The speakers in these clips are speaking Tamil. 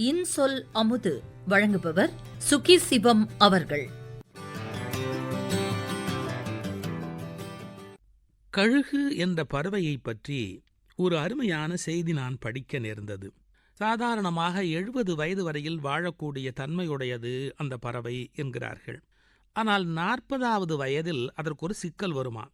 இன்சொல் அமுது வழங்குபவர் சுகி சிவம் அவர்கள். கழுகு என்ற பறவையைப் பற்றி ஒரு அருமையான செய்தி நான் படிக்க நேர்ந்தது. சாதாரணமாக எழுபது வயது வரையில் வாழக்கூடிய தன்மையுடையது அந்த பறவை என்கிறார்கள். ஆனால் நாற்பதாவது வயதில் அதற்கு ஒரு சிக்கல் வருமா?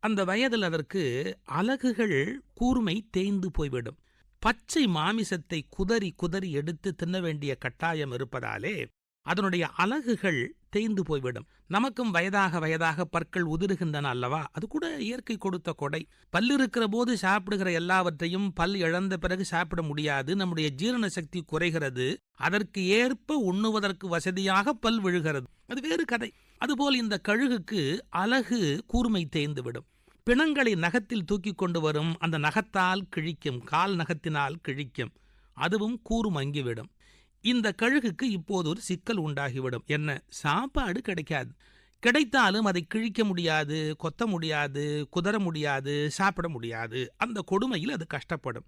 அந்த வயதில் அதற்கு அலகுகள் கூர்மை தேய்ந்து போய்விடும். பச்சை மாமிசத்தை குதறி குதறி எடுத்து தின்ன வேண்டிய கட்டாயம் இருப்பதாலே அதனுடைய அலகுகள் தேய்ந்து போய்விடும். நமக்கும் வயதாக வயதாக பற்கள் உதிருகின்றன அல்லவா? அது கூட இயற்கை கொடுத்த கொடை. பல் இருக்கிற போது சாப்பிடுகிற எல்லாவற்றையும் பல் இழந்த பிறகு சாப்பிட முடியாது. நம்முடைய ஜீரண சக்தி குறைகிறது. அதற்கு ஏற்ப உண்ணுவதற்கு வசதியாக பல் விழுகிறது. அது வேறு கதை. அதுபோல் இந்த கழுகுக்கு அலகு கூர்மை தேய்ந்து விடும் பிணங்களை நகத்தில் தூக்கி கொண்டு வரும் அந்த நகத்தால் கிழிக்கும் கால் நகத்தினால் கிழிக்கும் அதுவும் கூறு மங்கிவிடும் இந்த கழுகுக்கு இப்போது ஒரு சிக்கல் உண்டாகிவிடும். என்ன? சாப்பாடு கிடைக்காது. கிடைத்தாலும் அதை கிழிக்க முடியாது கொத்த முடியாது குதற முடியாது சாப்பிட முடியாது. அந்த கொடுமையில் அது கஷ்டப்படும்.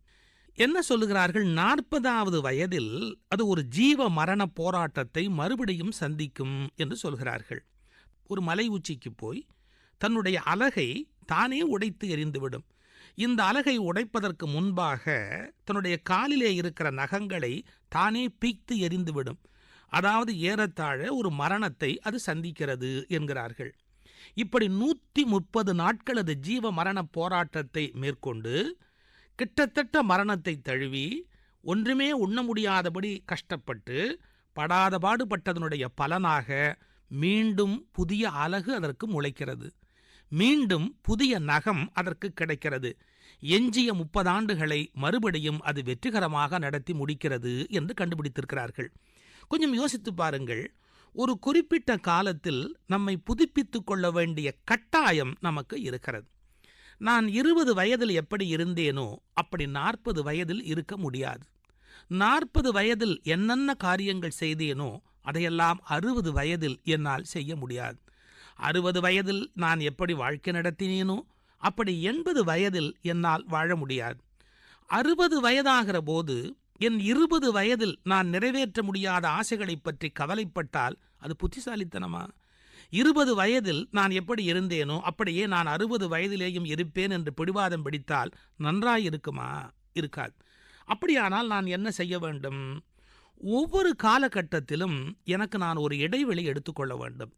என்ன சொல்லுகிறார்கள்? நாற்பதாவது வயதில் அது ஒரு ஜீவ மரண போராட்டத்தை மறுபடியும் சந்திக்கும் என்று சொல்கிறார்கள். ஒரு மலை உச்சிக்கு போய் தன்னுடைய அலகை தானே உடைத்து எறிந்துவிடும். இந்த அலகை உடைப்பதற்கு முன்பாக தன்னுடைய காலிலே இருக்கிற நகங்களை தானே பீய்த்து எரிந்துவிடும் அதாவது ஏறத்தாழ ஒரு மரணத்தை அது சந்திக்கிறது என்கிறார்கள். இப்படி நூற்றி முப்பது நாட்கள் அது ஜீவ மரண போராட்டத்தை மேற்கொண்டு கிட்டத்தட்ட மரணத்தை தழுவி ஒன்றுமே உண்ண முடியாதபடி கஷ்டப்பட்டு படாத பாடுபட்டதனுடைய பலனாக மீண்டும் புதிய அலகு அதற்கு முளைக்கிறது. மீண்டும் புதிய நகம் அதற்கு கிடைக்கிறது. எஞ்சிய முப்பதாண்டுகளை மறுபடியும் அது வெற்றிகரமாக நடத்தி முடிக்கிறது என்று கண்டுபிடித்திருக்கிறார்கள். கொஞ்சம் யோசித்து பாருங்கள். ஒரு குறிப்பிட்ட காலத்தில் நம்மை புதுப்பித்துக் கொள்ள வேண்டிய கட்டாயம் நமக்கு இருக்கிறது. நான் இருபது வயதில் எப்படி இருந்தேனோ அப்படி நாற்பது வயதில் இருக்க முடியாது. நாற்பது வயதில் என்னென்ன காரியங்கள் செய்தேனோ அதையெல்லாம் அறுபது வயதில் என்னால் செய்ய முடியாது. அறுபது வயதில் நான் எப்படி வாழ்க்கை நடத்தினேனோ அப்படி எண்பது வயதில் என்னால் வாழ முடியாது. அறுபது வயதாகிற போது என் இருபது வயதில் நான் நிறைவேற்ற முடியாத ஆசைகளைப் பற்றி கவலைப்பட்டால் அது புத்திசாலித்தனமா? இருபது வயதில் நான் எப்படி இருந்தேனோ அப்படியே நான் அறுபது வயதிலேயும் இருப்பேன் என்று பிடிவாதம் பிடித்தால் நன்றாயிருக்குமா? இருக்காது. அப்படியானால் நான் என்ன செய்ய வேண்டும்? ஒவ்வொரு காலகட்டத்திலும் எனக்கு நான் ஒரு இடைவெளி எடுத்துக்கொள்ள வேண்டும்.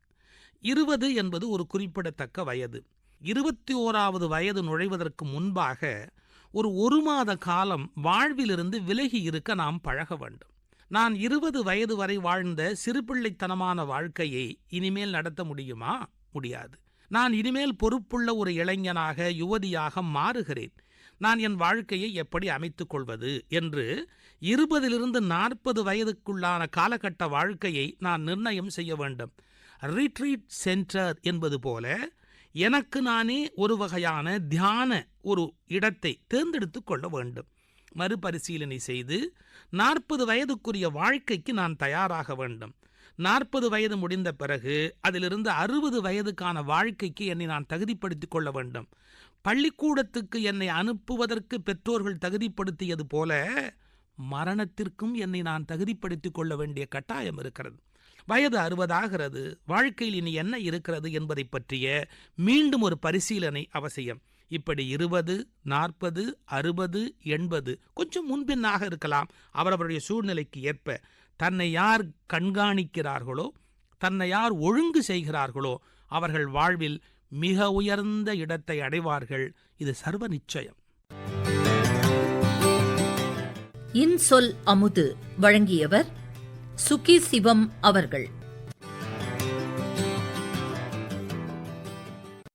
இருபது என்பது ஒரு குறிப்பிடத்தக்க வயது. இருபத்தி ஓராவது வயது நுழைவதற்கு முன்பாக ஒரு ஒரு மாத காலம் வாழ்விலிருந்து விலகி இருக்க நாம் பழக வேண்டும். நான் இருபது வயது வரை வாழ்ந்த சிறுபிள்ளைத்தனமான வாழ்க்கையை இனிமேல் நடத்த முடியுமா? முடியாது. நான் இனிமேல் பொறுப்புள்ள ஒரு இளைஞனாக யுவதியாக மாறுகிறேன். நான் என் வாழ்க்கையை எப்படி அமைத்துக் கொள்வது என்று இருபதிலிருந்து நாற்பது வயதுக்குள்ளான காலகட்ட வாழ்க்கையை நான் நிர்ணயம் செய்ய வேண்டும். ரிட்ரீட் சென்டர் என்பது போல எனக்கு நானே ஒரு வகையான தியான ஒரு இடத்தை தேர்ந்தெடுத்து கொள்ள வேண்டும். மறுபரிசீலனை செய்து நாற்பது வயதுக்குரிய வாழ்க்கைக்கு நான் தயாராக வேண்டும். நாற்பது வயது முடிந்த பிறகு அதிலிருந்து அறுபது வயதுக்கான வாழ்க்கைக்கு என்னை நான் தகுதிப்படுத்திக் கொள்ள வேண்டும். பள்ளிக்கூடத்துக்கு என்னை அனுப்புவதற்கு பெற்றோர்கள் தகுதிப்படுத்தியது போல மரணத்திற்கும் என்னை நான் தகுதிப்படுத்திக் கொள்ள வேண்டிய கட்டாயம் இருக்கிறது. வயது அறுபதாகிறது வாழ்க்கையில் இனி என்ன இருக்கிறது என்பதை பற்றிய மீண்டும் ஒரு பரிசீலனை அவசியம். இப்படி இருபது நாற்பது அறுபது எண்பது கொஞ்சம் முன்பின்னாக இருக்கலாம். அவரவருடைய சூழ்நிலைக்கு ஏற்ப தன்னை யார் கண்காணிக்கிறார்களோ தன்னை யார் ஒழுங்கு செய்கிறார்களோ அவர்கள் வாழ்வில் மிக உயர்ந்த இடத்தை அடைவார்கள். இது சர்வ நிச்சயம். இன்சொல் அமுது வழங்கியவர் சுகி சிவம் அவர்கள்.